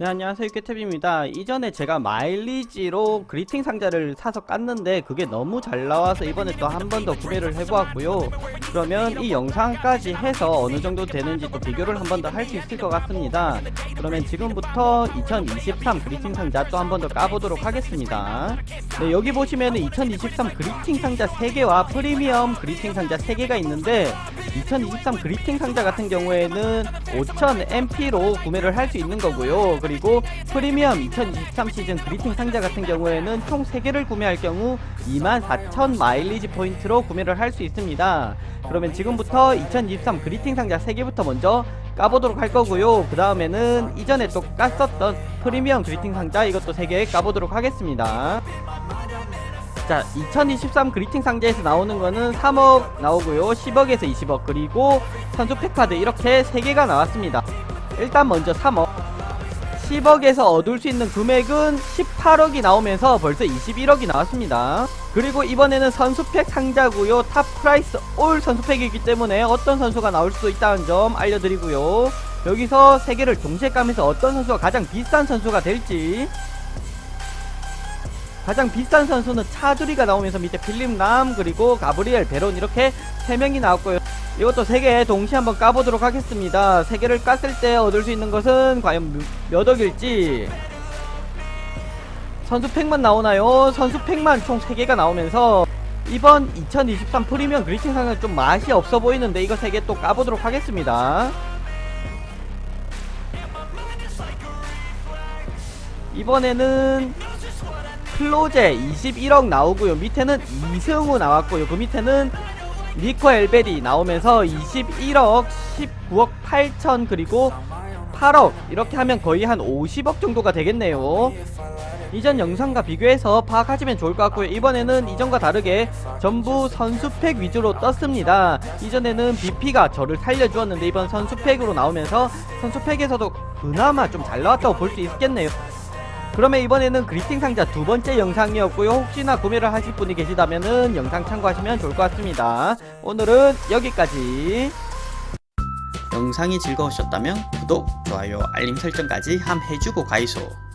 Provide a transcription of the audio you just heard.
네 안녕하세요. 깨탭입니다. 이전에 제가 마일리지로 그리팅 상자를 사서 깠는데 그게 너무 잘 나와서 이번에 또 한 번 더 구매를 해보았고요. 그러면 이 영상까지 해서 어느 정도 되는지 또 비교를 한 번 더 할 수 있을 것 같습니다. 그러면 지금부터 2023 그리팅 상자 또 한 번 더 까보도록 하겠습니다. 네 여기 보시면은 2023 그리팅 상자 3개와 프리미엄 그리팅 상자 3개가 있는데 2023 그리팅 상자 같은 경우에는 5000 MP로 구매를 할 수 있는 거고요. 그리고 프리미엄 2023 시즌 그리팅 상자 같은 경우에는 총 3개를 구매할 경우 24,000 마일리지 포인트로 구매를 할 수 있습니다. 그러면 지금부터 2023 그리팅 상자 3개부터 먼저 까보도록 할 거고요. 그 다음에는 이전에 또 깠었던 프리미엄 그리팅 상자 이것도 3개 까보도록 하겠습니다. 자, 2023 그리팅 상자에서 나오는 거는 3억 나오고요. 10억에서 20억 그리고 선수 팩카드 이렇게 3개가 나왔습니다. 일단 먼저 3억 10억에서 얻을 수 있는 금액은 18억이 나오면서 벌써 21억이 나왔습니다. 그리고 이번에는 선수팩 상자고요. 탑 프라이스 올 선수팩이기 때문에 어떤 선수가 나올 수도 있다는 점 알려드리고요. 여기서 3개를 동시에 까면서 어떤 선수가 가장 비싼 선수가 될지 가장 비싼 선수는 차두리가 나오면서 밑에 필립람 그리고 가브리엘 베론 이렇게 3명이 나왔고요. 이것도 3개 동시에 한번 까보도록 하겠습니다. 3개를 깠을 때 얻을 수 있는 것은 과연 몇 억일지. 선수팩만 나오나요? 선수팩만 총 3개가 나오면서 이번 2023 프리미엄 그리팅 상은 좀 맛이 없어 보이는데 이거 3개 또 까보도록 하겠습니다. 이번에는 클로제 21억 나오고요. 밑에는 이승우 나왔고요. 그 밑에는 니코 엘베리 나오면서 21억, 19억 8천 그리고 8억 이렇게 하면 거의 한 50억 정도가 되겠네요. 이전 영상과 비교해서 파악하시면 좋을 것 같고요. 이번에는 이전과 다르게 전부 선수팩 위주로 떴습니다. 이전에는 BP가 저를 살려주었는데 이번 선수팩으로 나오면서 선수팩에서도 그나마 좀 잘 나왔다고 볼 수 있겠네요. 그러면 이번에는 그리팅 상자 두 번째 영상이었고요. 혹시나 구매를 하실 분이 계시다면은 영상 참고하시면 좋을 것 같습니다. 오늘은 여기까지. 영상이 즐거우셨다면 구독, 좋아요, 알림 설정까지 함 해주고 가이소.